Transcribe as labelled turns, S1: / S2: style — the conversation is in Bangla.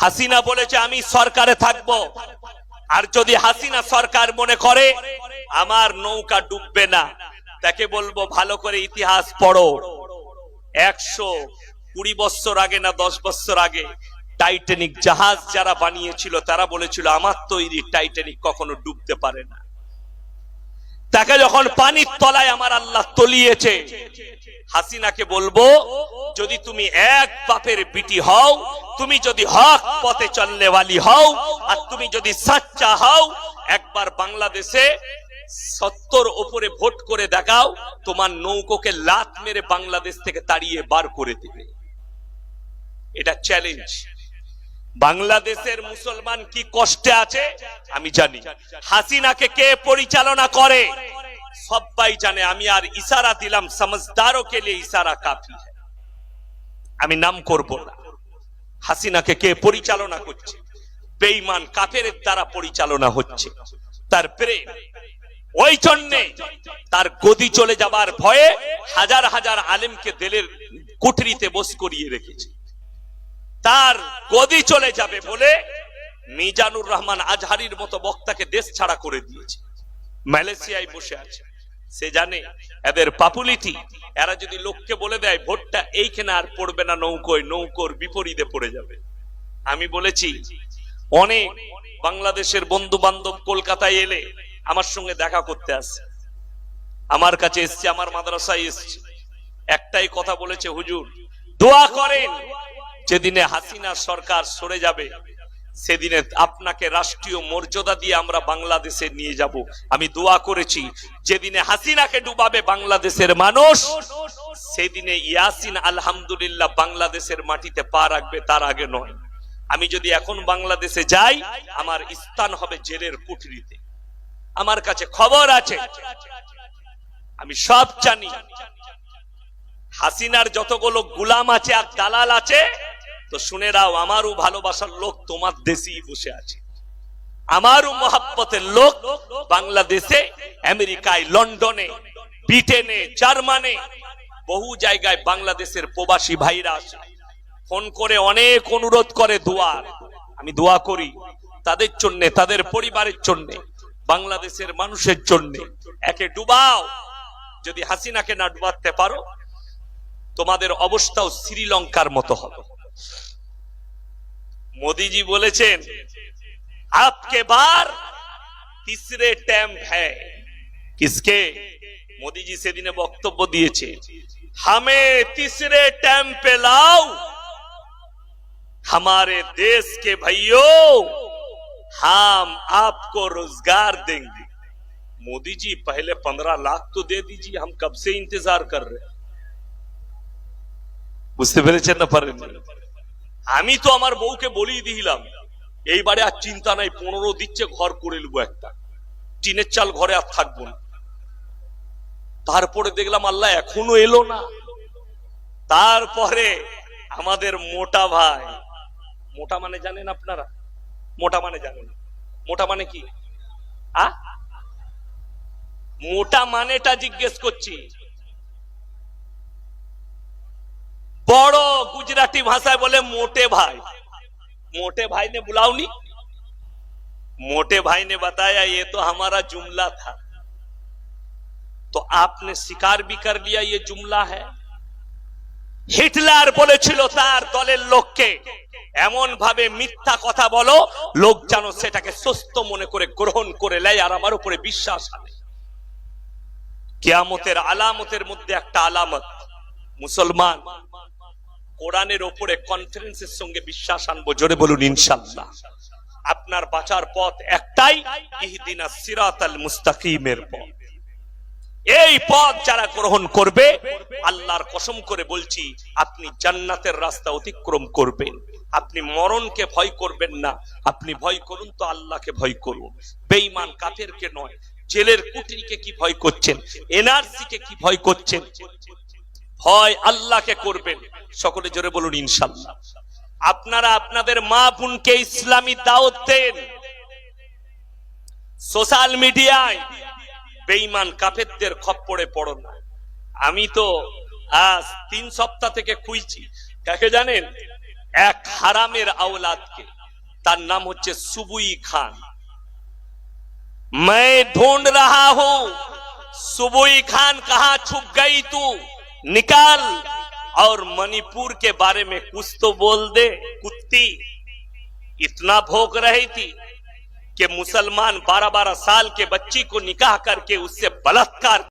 S1: হাসিনা বলেছে, আমি সরকারে থাকব। আর যদি হাসিনা সরকার মনে করে, আমার নৌকা ডুববে না। তাকে বলব, ভালো করে ইতিহাস পড়ো। একশো কুড়ি বছর আগে না দশ বছর আগে, টাইটানিক জাহাজ যারা বানিয়েছিল, তারা বলেছিল, আমার তৈরি টাইটানিক কখনো ডুবতে পারে না। তাকে যখন পানির তলায় আমার আল্লাহ তলিয়েছে, হাসিনাকে বলব, যদি তুমি এক বাপের বিটি হও, তুমি যদি হক পথে চলনেওয়ালি হও, আর তুমি যদি সাচ্চা হও, একবার বাংলাদেশে সত্তর ওপরে ভোট করে দেখাও, তোমার নৌকোকে লাত মেরে বাংলাদেশ থেকে তাড়িয়ে বার করে দেবে। এটা চ্যালেঞ্জ বাংলাদেশের মুসলমান কি কষ্টে আছে? আমি জানি। হাসিনাকে কে পরিচালনা করে? সবাই জানে। আমি আর ইশারা দিলাম, সমঝদারও কে লিয়ে ইশারা কাফি। আমি নাম করব না। হাসিনাকে কে পরিচালনা করছে? বেঈমান, কাফেরের দ্বারা পরিচালনা হচ্ছে। তার প্রেম। ওই জন্যে তার গদি চলে যাবার ভয়ে হাজার হাজার আলেমকে দেলের কুঠরিতে বস করিয়ে রেখেছে। তার গদি চলে যাবে বলে মিজানুর রহমান আজহারির মতো বক্তাকে দেশ ছাড়া করে দিয়েছে। মালয়েশিয়ায় বসে আছে। সে জানে এদের পাপুলিটি। এরা যদি লোককে বলে দেয়, ভোটটা এইখানে আর পড়বে না নৌকোয়, নৌকোর বিপরীতে পড়ে যাবে। আমি বলেছি, অনেক বাংলাদেশের বন্ধু বান্ধব কলকাতায় এলে আমার সঙ্গে দেখা করতে আসে। আমার কাছে এসছে, আমার মাদ্রাসায় এসছে। একটাই কথা বলেছে, হুজুর, দোয়া করেন যেদিনে হাসিনা সরকার সরে যাবে, সেদিনে আপনাকে রাষ্ট্রীয় মর্যাদা দিয়ে আমরা বাংলাদেশে নিয়ে যাব। আমি দোয়া করেছি, যেদিনে হাসিনাকে ডুবাবে বাংলাদেশের মানুষ, সেদিনে ইয়াসিন আলহামদুলিল্লাহ বাংলাদেশের মাটিতে পা রাখবে, তার আগে নয়। আমি যদি এখন বাংলাদেশে যাই, আমার স্থান হবে জেলের কুঠরিতে আমার কাছে খবর আছে, আমি সব জানি। হাসিনার যতগুলো গুলাম আছে আর দালাল আছে তো শুনে রাও আমারও ভালোবাসার লোক তোমার দেশেই বসে আছে। আমারও মহাব্বতের লোক বাংলাদেশে, আমেরিকায়, লন্ডনে, ব্রিটেনে, জার্মানে, বহু জায়গায় বাংলাদেশের প্রবাসী ভাইরা আসে। ফোন করে অনেক অনুরোধ করে দোয়ার আমি দোয়া করি তাদের জন্য, তাদের পরিবারের জন্য, বাংলাদেশের মানুষের জন্য। একে ডুবাও। যদি হাসিনাকে না ডুবাতে পারো, তোমাদের অবস্থাও শ্রীলঙ্কার মতো হবে। মোদিজি বলেছেন আপকে বার তিসরে ট্যাম্প হ্যায় কিসকে মোদিজি সেদিনে বক্তব্য দিয়েছে হামে তিসরে टैंप पे लाओ हमारे देश के भाइयों हम आपको रोजगार देंगे मोदी जी पहले पंद्रह लाख तो दे दीजिए हम कब से इंतजार कर रहे हैं বুঝতে পেরেছেন না পারেন আমি তো আমার বউকে বলেই দিলাম, এইবারে আর চিন্তা নাই, পনেরো দিচ্ছে ঘর করে নেব একটা। টিনের চাল ঘরে আর থাকব না। তারপরে দেখলাম আল্লাহ এখনও এলো না। তারপরে আমাদের মোটা ভাই, মোটা মানে জানেন আপনারা? মোটা মানে জানেন। মোটা মানে কি? আ? মোটা মানেটা জিজ্ঞেস করছি। গুজরাটি ভাষায় বলে मोटे भाई मोटे भाई ने बुलाओ नहीं मोटे भाई ने बताया ये तो हमारा जुमला था तो आपने स्वीकार भी कर लिया ये जुमला है হিটলার বলেছিল তার দলের লোককে এমন ভাবে মিথ্যা কথা বলো লোক যেন সেটাকে সুস্থ মনে করে গ্রহণ করে নেয় আর আমার উপরে বিশ্বাস আনে কেয়ামতের আলামতের মধ্যে একটা আলামত মুসলমান কোরআনের ওপরে কনফিডেন্সের সঙ্গে বিশ্বাস আনব, জোরে বলুন, ইনশাল্লাহ। আপনার বাঁচার পথ একটাই, ইহদিনা সিরাতাল মুস্তাকিমের পথ। এই পথ যারা গ্রহণ করবে, আল্লাহর কসম করে বলছি, আপনি জান্নাতের রাস্তা অতিক্রম করবেন। আপনি মরণকে ভয় করবেন না। আপনি ভয় করুন তো আল্লাহকে ভয় করুন। বেঈমান কাফেরকে নয়, জেলের কুটিকে কি ভয় করছেন? এনআরসি কে কি ভয় করছেন? ভয় আল্লাহকে করবেন সকলে জোরে বলুন ইনশাল্লাহ আপনারা আপনাদের মা বোনকে ইসলামী দাওয়াত দেন সোশ্যাল মিডিয়ায় বেঈমান কাফেরদের খপ্পরে পড়ো না আমি তো আজ তিন সপ্তাহ থেকে খুঁজছি কাকে জানেন এক হারামের আওলাদকে তার নাম হচ্ছে সুবুই খান मैं ढूंढ रहा हूं सुबुई खान कहा छुप गई तू निकाल और मणिपुर के बारे में कुछ तो बोल दे। कुत्ती इतना भोग रही थी कि मुसलमान बारह बारह साल के बच्ची को निकाह करके उससे बलात्कार